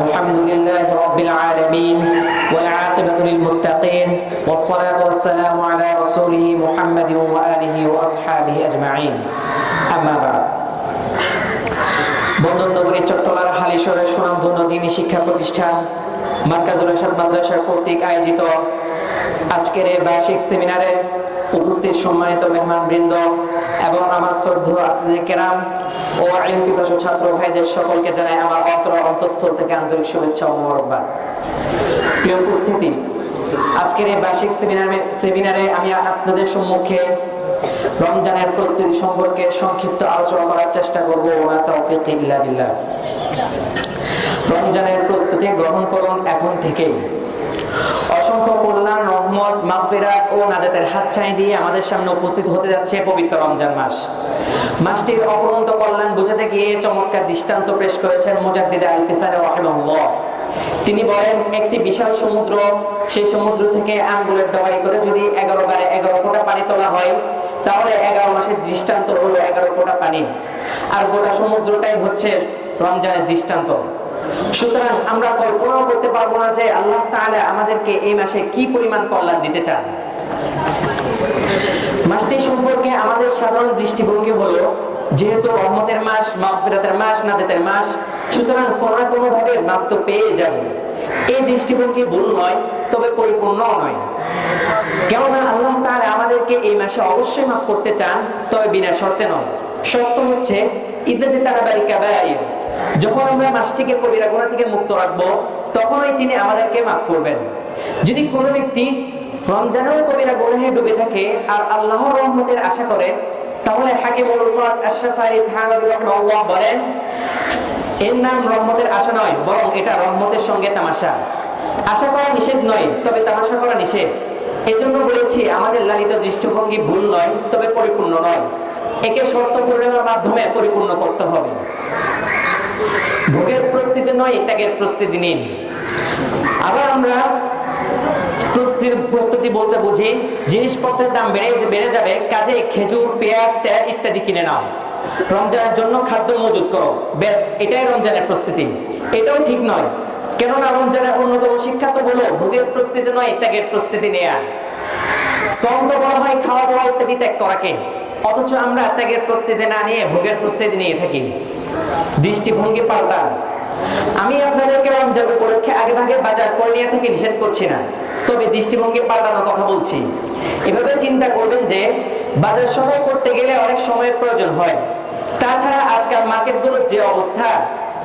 الحمد لله رب العالمين والعاقبة للمتقين والصلاة والسلام على رسوله محمد وآله وأصحابه أجمعين أما بعد বন্দরনগরী চট্টলার হালিশরের সুনামধন্য দিনী শিক্ষা প্রতিষ্ঠান মার্কাজুল আসাদ মাদ্রাসা কর্তৃক আয়োজিত আজকের এই বার্ষিক সেমিনারে উপস্থিত সম্মানিত মেহমান বৃন্দ এবং আমার শ্রদ্ধ আসিদে কেরাম ও আইন ছাত্র ভাইদের সকলকে জানাই আমার অন্তর অন্তঃস্থল থেকে আন্তরিক শুভেচ্ছা ও মোবারকবাদ। প্রিয় উপস্থিতি, আজকের এই বার্ষিক সেমিনারে সেমিনারে আমি আপনাদের সম্মুখে রমজানের প্রস্তুতি সম্পর্কে সংক্ষিপ্ত আলোচনা করার চেষ্টা করব ওমা তৌফিক ইল্লা বিল্লাহ। রমজানের প্রস্তুতি গ্রহণ করুন এখন থেকেই। অসংখ্য কল্যাণ, রহমত ও নাজাতের দিয়ে আমাদের সামনে উপস্থিত হতে যাচ্ছে পবিত্র রমজান মাস। মাসটির অফুরন্ত কল্যাণ বুঝাতে গিয়ে চমৎকার দৃষ্টান্ত পেশ করেছেন মুজাদ্দিদ আল ফিসার তিনি বলেন, একটি বিশাল সমুদ্র, সেই সমুদ্র থেকে আঙ্গুলের ডবাই করে যদি এগারো বারে এগারো ফোঁটা পানি তোলা হয়, তাহলে এগারো মাসের দৃষ্টান্ত হলো এগারো ফোঁটা পানি। আর গোটা সমুদ্রটাই হচ্ছে রমজানের দৃষ্টান্ত। সুতরাং আমরা কল্পনাও করতে পারব না যে আল্লাহ তাআলা আমাদেরকে এই মাসে কি পরিমাণ কল্যাণ দিতে চান। মাসটি সম্পর্কে আমাদের সাধারণ দৃষ্টিভঙ্গি হলো, যেহেতু রহমতের মাস, মাগফিরাতের মাস, নাজাতের মাস, সুতরাং কোনো না কোনো ভাবে মাফ তো পেয়ে যাবে। এই দৃষ্টিভঙ্গি ভুল নয়, তবে পরিপূর্ণ নয়। কেননা আল্লাহ তাআলা আমাদেরকে এই মাসে অবশ্যই মাফ করতে চান, তবে বিনা শর্তে নয়। শর্ত হচ্ছে যে তারা বাড়ি কাবায় যখন আমরা মাসটিকে কবিরা গুণা থেকে মুক্ত রাখব, তখনই তিনি আমাদেরকে মাফ করবেন। যদি কোনো ব্যক্তি রমজানেও কবিরা গুনাহে ডুবে থাকে আর আল্লাহর রহমতের আশা করে, তাহলে হাকিমুল উম্মাত আশরাফ আলী থানভী রাহিমাহুল্লাহ বলেন, এর নাম রহমতের আশা নয়, বরং এটা রহমতের সঙ্গে তামাশা। আশা করা নিষেধ নয়, তবে তামাশা করা নিষেধ। এজন্য বলেছি, আমাদের লালিত দৃষ্টিভঙ্গি ভুল নয়, তবে পরিপূর্ণ নয়। একে শর্ত পূরণের মাধ্যমে পরিপূর্ণ করতে হবে। ভোগের প্রস্তুতি নয়, ত্যাগের প্রস্তুতি নিন। আবার আমরা প্রস্তুতি বলতে বুঝি, জিনিসপত্রের দাম বেড়ে বেড়ে যাবে, কাজে খেজুর, পেঁয়াজ, তেল ইত্যাদি কিনে নাও। রমজানের জন্য খাদ্য মজুত করো। ব্যাস, এটাই রমজানের প্রস্তুতি। এটাও ঠিক নয়। কেননা রমজানের অন্যতম শিক্ষা তো হলো ভোগের প্রস্তুতি নয়, ত্যাগের প্রস্তুতি নেয়া। সন্দ বলা হয় খাওয়া দাওয়া ইত্যাদি ত্যাগ করাকে। অথচ আমরা ত্যাগের প্রস্তুতি না নিয়ে ভোগের প্রস্তুতি নিয়ে থাকি। দৃষ্টিভঙ্গি পাল্টান। আমি আপনাদেরকে রমজান উপলক্ষে আগে ভাগে বাজার করে নিয়ে থেকে নিষেধ করছি না। তবে দৃষ্টিভঙ্গি পাল্টানোর কথা বলছি। এভাবে চিন্তা করবেন যে, বাজার সবাই করতে গেলে অনেক সময়ের প্রয়োজন হয়। তাছাড়া আজকাল মার্কেটগুলোর যে অবস্থা,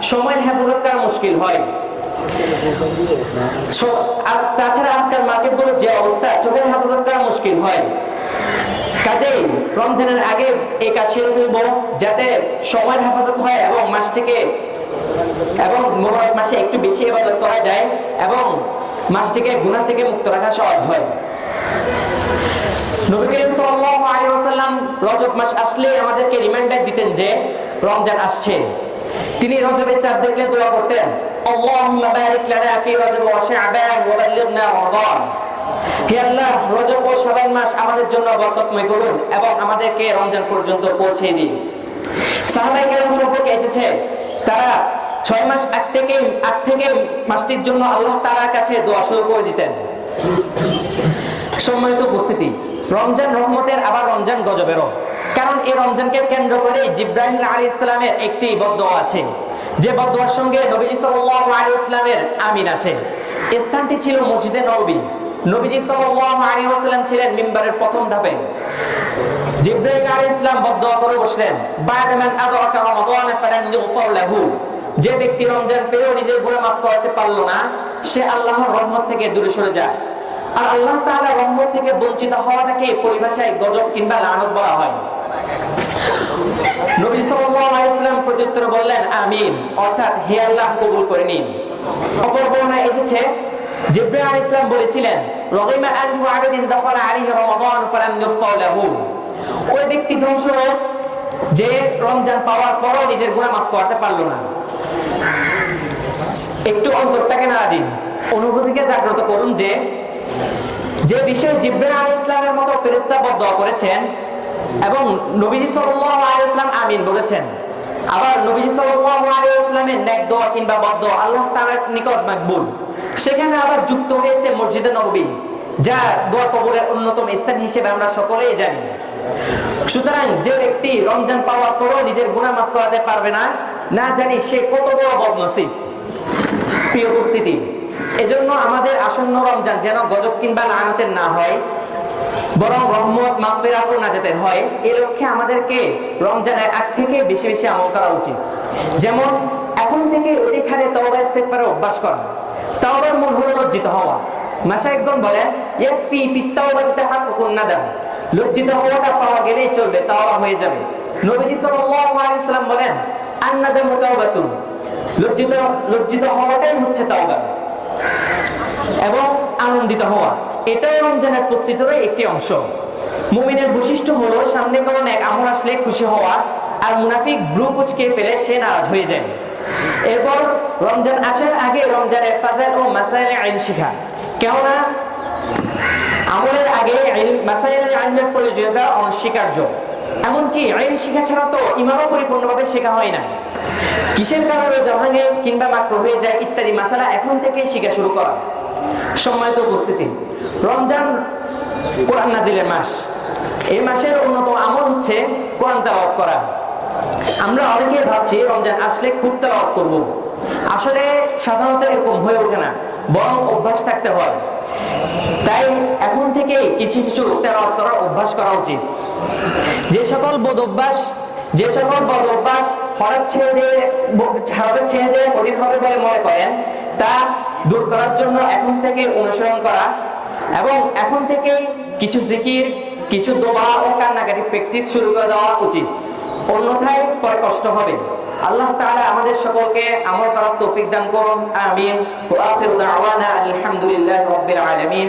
সময়ের হেফাজত করা মুশকিল হয়। তাছাড়া আজকাল মার্কেটগুলোর যে অবস্থা, চোখের হেফাজত করা মুশকিল হয়। কাজেই রমজানের আগে এই কাজ সেরে ফেলব যাতে সময়ের হেফাজত হয় এবং মাসটিকে এবং মোবারক মাসে একটু বেশি ইবাদত করা যায় এবং মাসটিকে গুনাহ থেকে মুক্ত রাখা সহজ হয়। নবী করিম সাল্লাল্লাহু আলাইহি ওয়াসাল্লাম রজব মাস আসলে আমাদেরকে রিমাইন্ডার দিতেন যে রমজান আসছে। তিনি রজবের চাঁদ দেখলে দোয়া করতেন, আল্লাহুম্মা বারিক লানা ফি রজব ওয়া শাবান ওয়া বাল্লিগনা রমাদান। রজব ও মাস আমাদের জন্য করুন এবং আমাদেরকে রমজান পর্যন্ত পৌঁছে দিন। এসেছে, তারা ছয় মাস থেকে থেকে মাসটির জন্য আল্লাহ তাআলার কাছে দোয়া শুরু করে দিতেন। সম্মানিত উপস্থিতি, রমজান রহমতের আবার রমজান গজবেরও। কারণ এই রমজানকে কেন্দ্র করে জিব্রাহিম আলী ইসলামের একটি বদোয়া আছে, যে বদোয়ার সঙ্গে সাল্লাল্লাহু আলাইহি ইসলামের আমিন আছে। স্থানটি ছিল মসজিদে নববী নবীজি সাল্লাল্লাহু আলাইহি ওয়াসাল্লাম ছিলেন মিম্বারের প্রথম ধাপে। জিব্রাইল আলাইহিস সালাম বদদোয়া করে বসলেন বাদ মান আদরাকা রমাদান ফালান ইগফার লাহু। যে ব্যক্তি রমজান পেয়েও নিজের গুনাহ মাফ করতে পারল না, সে আল্লাহর রহমত থেকে দূরে সরে যায়। আর আল্লাহ তাআলা রহমত থেকে বঞ্চিত হওয়াটাকে পরিভাষায় গজব কিংবা লানত বলা হয়। নবী সাল্লাল্লাহু আলাইহি সাল্লাম প্রত্যুত্তরে বললেন, আমিন। অর্থাৎ হে আল্লাহ কবুল করে নিন। অপর বর্ণনায় এসেছে আলাইহিস সালাম বলেছিলেন আলাইহি রমাদান লাহু। ওই ব্যক্তি ধ্বংস যে রমজান পাওয়ার পরও নিজের গুনাহ মাফ করতে পারল না। একটু অন্তরটাকে নাড়া দিন। অনুভূতিকে জাগ্রত করুন যে যে বিষয়ে জিব্রাইল আলাইহিস সালামের মতো ফেরেশতা বদদোয়া করেছেন এবং নবীজি সাল্লাল্লাহু আলাইহি ওয়াসাল্লাম আমিন বলেছেন আবার নবী ওয়াসাল্লামের নেক দোয়া কিংবা বদ আল্লাহ তাআলার নিকট মাকবুল। সেখানে আবার যুক্ত হয়েছে মসজিদে নববী, যা দোয়া কবরের অন্যতম স্থান হিসেবে আমরা সকলেই জানি। সুতরাং যে ব্যক্তি রমজান পাওয়ার পরও নিজের গুণা মাফ করাতে পারবে না না জানি সে কত বড় বদনসিব। প্রিয় উপস্থিতি এজন্য আমাদের আসন্ন রমজান যেন গজব কিংবা লানাতের না হয়, বরং রহমত মাগফিরাত ও নাজাতের হয় এই লক্ষ্যে আমাদেরকে রমজানের আগ থেকে বেশি বেশি আমল করা উচিত। যেমন, এখন থেকে অধিক হারে তওবা ইস্তেগফারের অভ্যাস করা। তাওবার মূল হলো লজ্জিত হওয়া। মাশায়েখগণ বলেন, ইয়াকফি ফি তাওবাতি তাহাক্কুকুন নাদাম। লজ্জিত হওয়াটা পাওয়া গেলেই চলবে, তাওবা হয়ে যাবে। নবীজি সাল্লাল্লাহু আলাইহি সাল্লাম বলেন, আন্নাদামু তাওবাতুন। লজ্জিত লজ্জিত হওয়াটাই হচ্ছে তাওবা। এবং আনন্দিত হওয়া। এটাও রমজানের প্রস্তুতির একটি অংশ। মুমিনের বৈশিষ্ট্য হলো, সামনে কোনো এক আমল আসলে খুশি হওয়া আর মুনাফিক ব্লু কুচকে ফেলে সে নারাজ হয়ে যায়। এরপর রমজান আসার আগে রমজানের ফাজাইল ও মাসাইল আইন শিখা। কেননা আমলের আগে মাসাইল আইনের প্রয়োজনীয়তা অনস্বীকার্য। এমনকি আইন শিখা ছাড়া তো ইমামও পরিপূর্ণভাবে শেখা হয় না কিসের কারণে ভাঙে কিংবা মাত্র হয়ে যায় ইত্যাদি মাসালা এখন থেকে শিখা শুরু করা। সম্মানিত উপস্থিতি। রমজান কোরআন নাজিলের মাস। এই মাসের অন্যতম আমল হচ্ছে কোরআন তেলাওয়াত করা। আমরা অনেকে ভাবছি রমজান আসলে খুব তেলাওয়াত করব। আসলে সাধারণত এরকম হয়ে ওঠে না, বরং অভ্যাস থাকতে হয়। তাই এখন থেকে কিছু কিছু তেলাওয়াত করার অভ্যাস করা উচিত। যে সকল বোধ অভ্যাস, যে সকল বদ অভ্যাস হঠাৎ ছেড়ে দিয়ে হঠাৎ ছেড়ে দিয়ে কঠিন হবে বলে মনে করেন, তা দূর করার জন্য এখন থেকে অনুসরণ করা এবং এখন থেকে কিছু জিকির, কিছু দোয়া ও কান্নাকাটি প্র্যাকটিস শুরু করে দেওয়া উচিত। অন্যথায় পরে কষ্ট হবে। আল্লাহ তাআলা আমাদের সকলকে আমল করার তৌফিক দান করুন। আমিন। ওয়া আখিরু দাওয়ানা আলহামদুলিল্লাহি রাব্বিল আলামিন।